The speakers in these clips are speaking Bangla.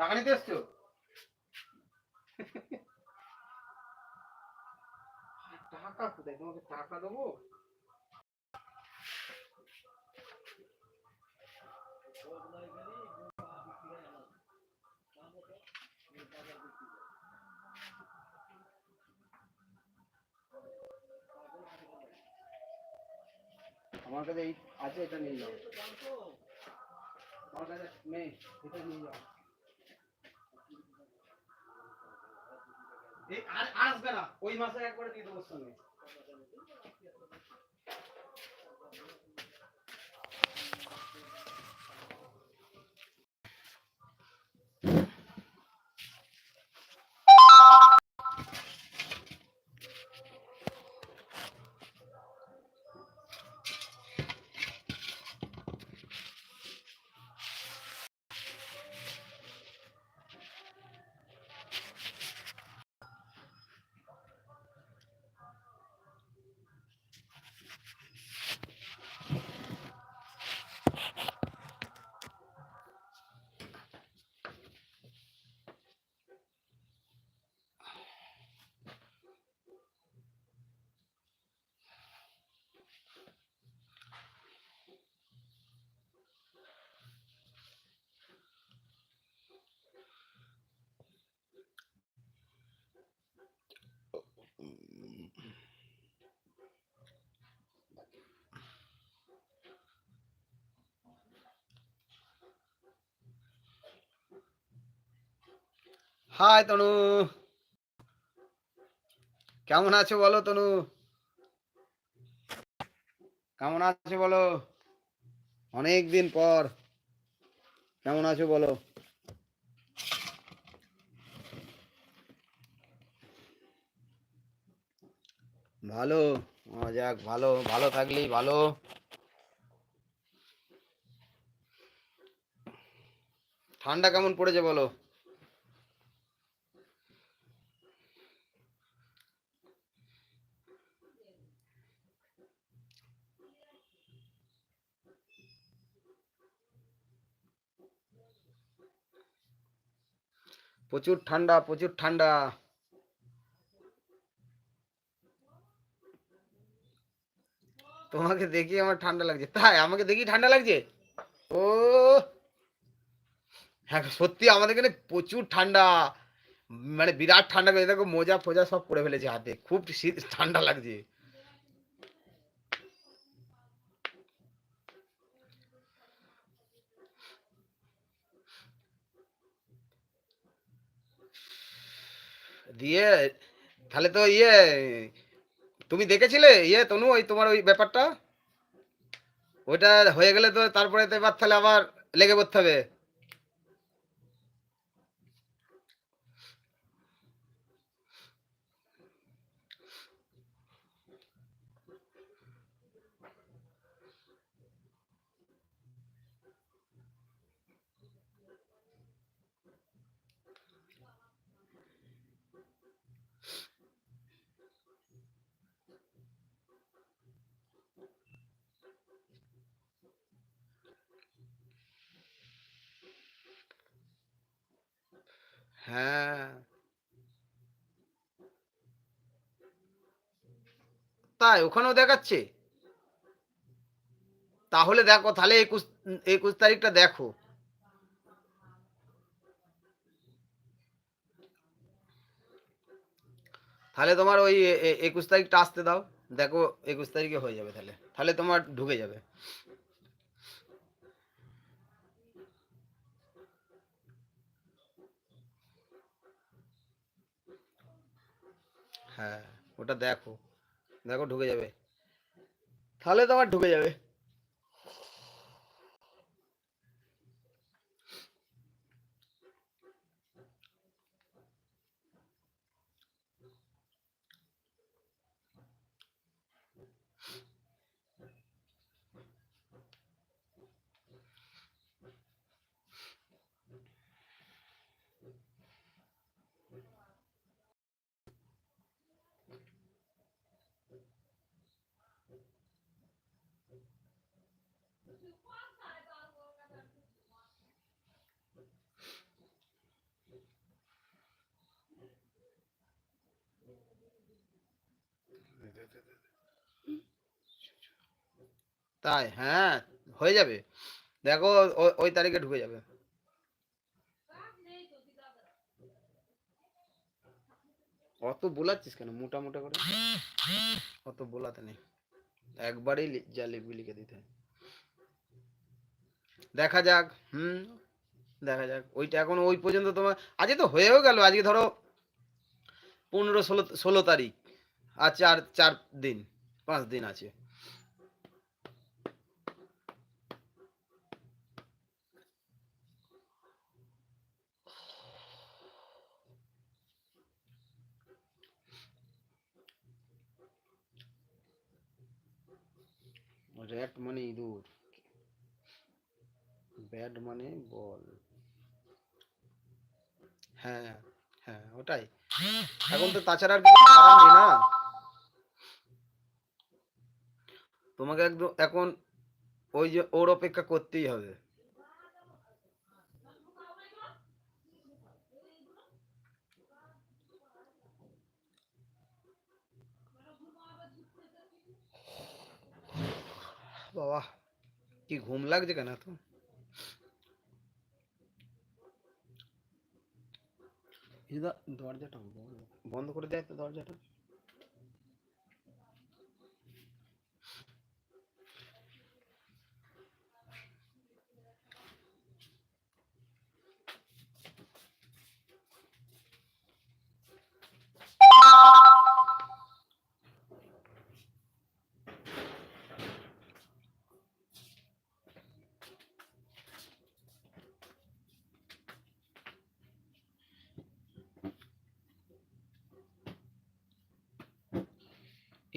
টাকা নিতে এসছো? টাকা কোথায়? তোমাকে টাকা দেবো? আমার কাছে এই আছে, এটা নিয়ে যাও। আমার কাছে নেই এটা নিয়ে যাও। আর আসবে না। ওই মাসে একবারে দিয়ে দেবো সঙ্গে। হাই তনু। কেমন আছো বলো তনু? কেমন আছো বলো? অনেক দিন পর। কেমন আছো বলো? ভালো যাক ভালো ভালো থাকলেই ভালো। ঠান্ডা কেমন পড়েছে বলো? প্রচুর ঠান্ডা প্রচুর ঠান্ডা তোমাকে দেখি আমার ঠান্ডা লাগছে তাই আমাকে দেখি ঠান্ডা লাগছে ও হ্যাঁ সত্যি আমাদের এখানে প্রচুর ঠান্ডা মানে বিরাট ঠান্ডা পেয়ে দেখো মোজা ফোজা সব পরে ফেলেছে হাতে খুব শীত ঠান্ডা লাগছে দিয়ে, তাহলে তো ইয়ে তুমি দেখেছিলে? ইয়ে তনু, ওই তোমার ওই ব্যাপারটা? ওইটা হয়ে গেলে তো তারপরে তো এবার তাহলে আবার লেগে পড়তে হবে। হ্যাঁ। তাই, ওখানেও দেখাচ্ছে? তাহলে দেখো, তাহলে একুশ একুশ তারিখটা দেখো। তাহলে তোমার ওই একুশ তারিখটা আসতে দাও। দেখো, একুশ তারিখে হয়ে যাবে তাহলে। তাহলে তোমার ঢুকে যাবে। হ্যাঁ ওটা দেখো দেখো ঢুকে যাবে তাহলে তোমার ঢুকে যাবে তাই হ্যাঁ হয়ে যাবে দেখো ওই তারিখে ঢুকে যাবে অত বোলাচ্ছিস কেন মোটা মোটা করে অত বোলাতে নেই একবারেই যা লিখবি লিখে দিতে হয় দেখা যাক, হুম, দেখা যাক। ওইটা এখন ওই পর্যন্ত তোমার, আজকে তো হয়েও গেল, আজকে ধরো পনেরো, ষোলো ষোলো তারিখ, আর চার চার দিন, পাঁচ দিন আছে। র্যাট মানে ইঁদুর ব্যাট মানে বল। হ্যাঁ হ্যাঁ ওটাই। এখন তো তাছাড়া আর কিছু না। তোমাকে একদম এখন ওই যে ওর অপেক্ষা করতেই হবে। বাবা, কি ঘুম লাগছে কেন তো দরজাটা বন্ধ- করে। দেয় তো দরজাটা।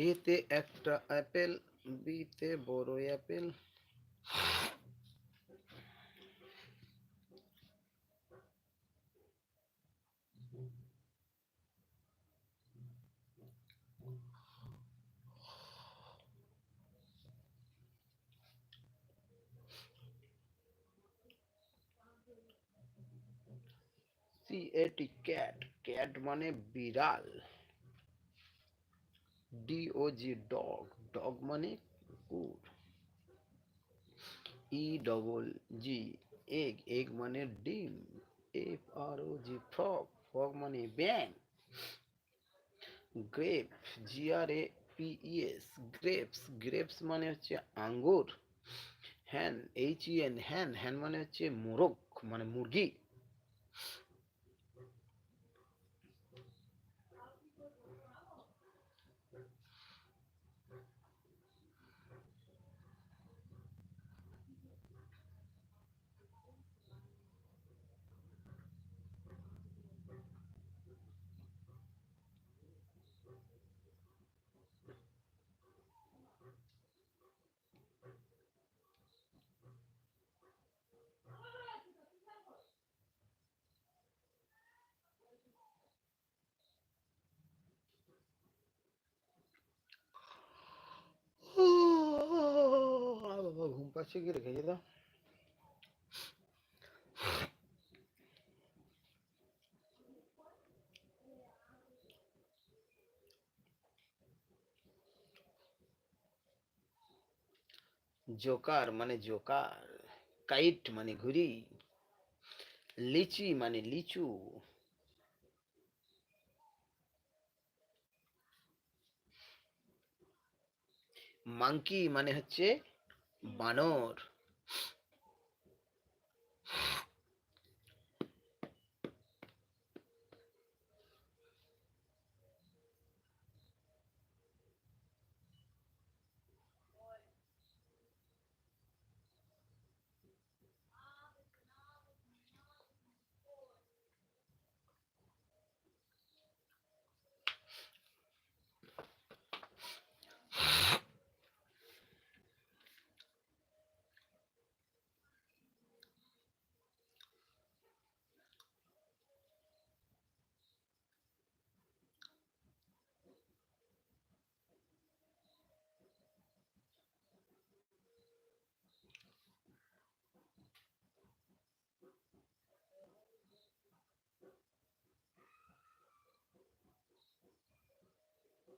এতে একটা অ্যাপেল বিতে বড় অ্যাপেল সি এটি ক্যাট ক্যাট মানে বিড়াল ডি জি ডগ ডগ মানে কুকুর E double G egg egg মানে ডিম. F R O G frog frog মানে ব্যাং grape G R A P E S grapes grapes মানে হচ্ছে আঙ্গুর. হ্যান এইচ ই এন হ্যান হ্যান মানে হচ্ছে মোরগ মানে মুরগি। বাবা ঘুম পাচ্ছে কি রেখে দাও জোকার মানে জোকার কাইট মানে ঘুড়ি লিচি মানে লিচু মাংকি মানে হচ্ছে বানর।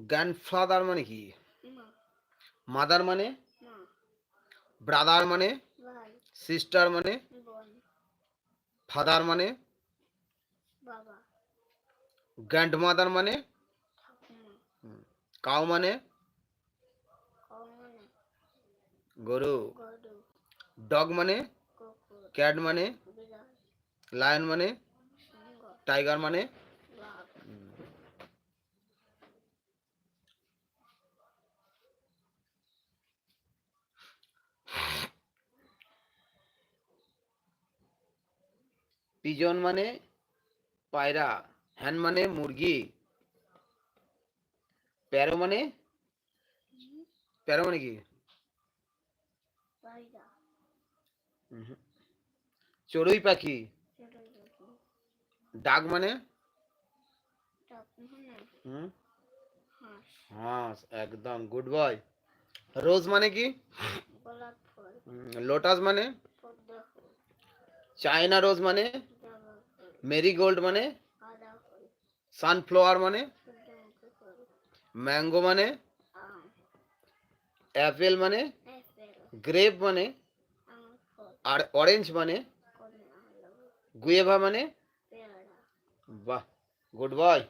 গ্র্যান্ডফাদার মানে কি মা মাদার মানে মা ব্রাদার মানে ভাই সিস্টার মানে বোন ফাদার মানে বাবা গ্র্যান্ডমাদার মানে ঠাকুমা কাউ মানে কমনে গরু গরু ডগ মানে কুকুর ক্যাট মানে বিড়াল লায়ন মানে সিংহ টাইগার মানে পিজন মানে পায়রা হ্যান মানে মুরগি প্যারো মানে প্যারো মানে কি পায়রা উহুম। চড়ুই পাখি ছোট পাখি ডাক মানে টাকুমনে হুম, হাঁস হাঁস একদম গুড বয় রোজ মানে কি গোলাপ ফুল হুম, লোটাস মানে পদ্ম ফুল চায়না রোজ মানে জবা ফুল মেরিগোল্ড মানে গাঁদা ফুল সানফ্লাওয়ার মানে সূর্যমুখী ফুল ম্যাঙ্গো মানে আম অ্যাপেল মানে আপেল গ্রেপ মানে আঙুর ফল আর অরেঞ্জ মানে কমলা লেবু গুয়েভা মানে পেয়ারা বাহ গুড বয়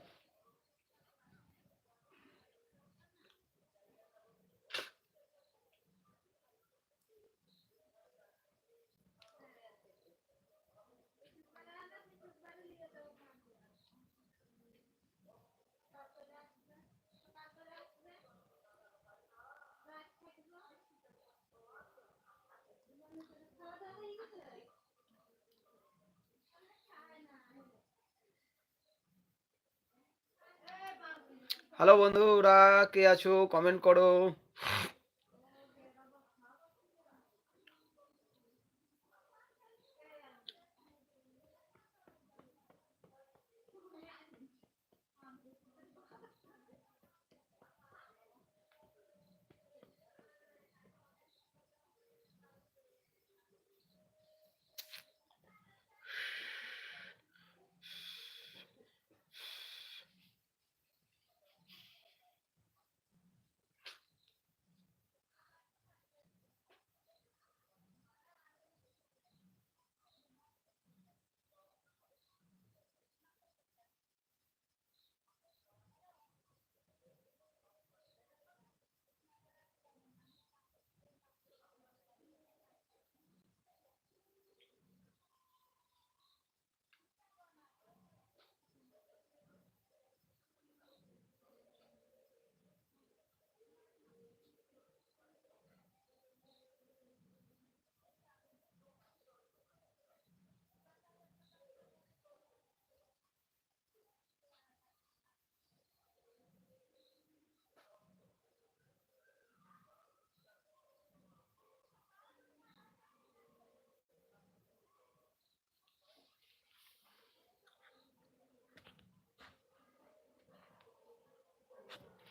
হ্যালো বন্ধুরা কে আছো? কমেন্ট করো।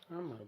আমার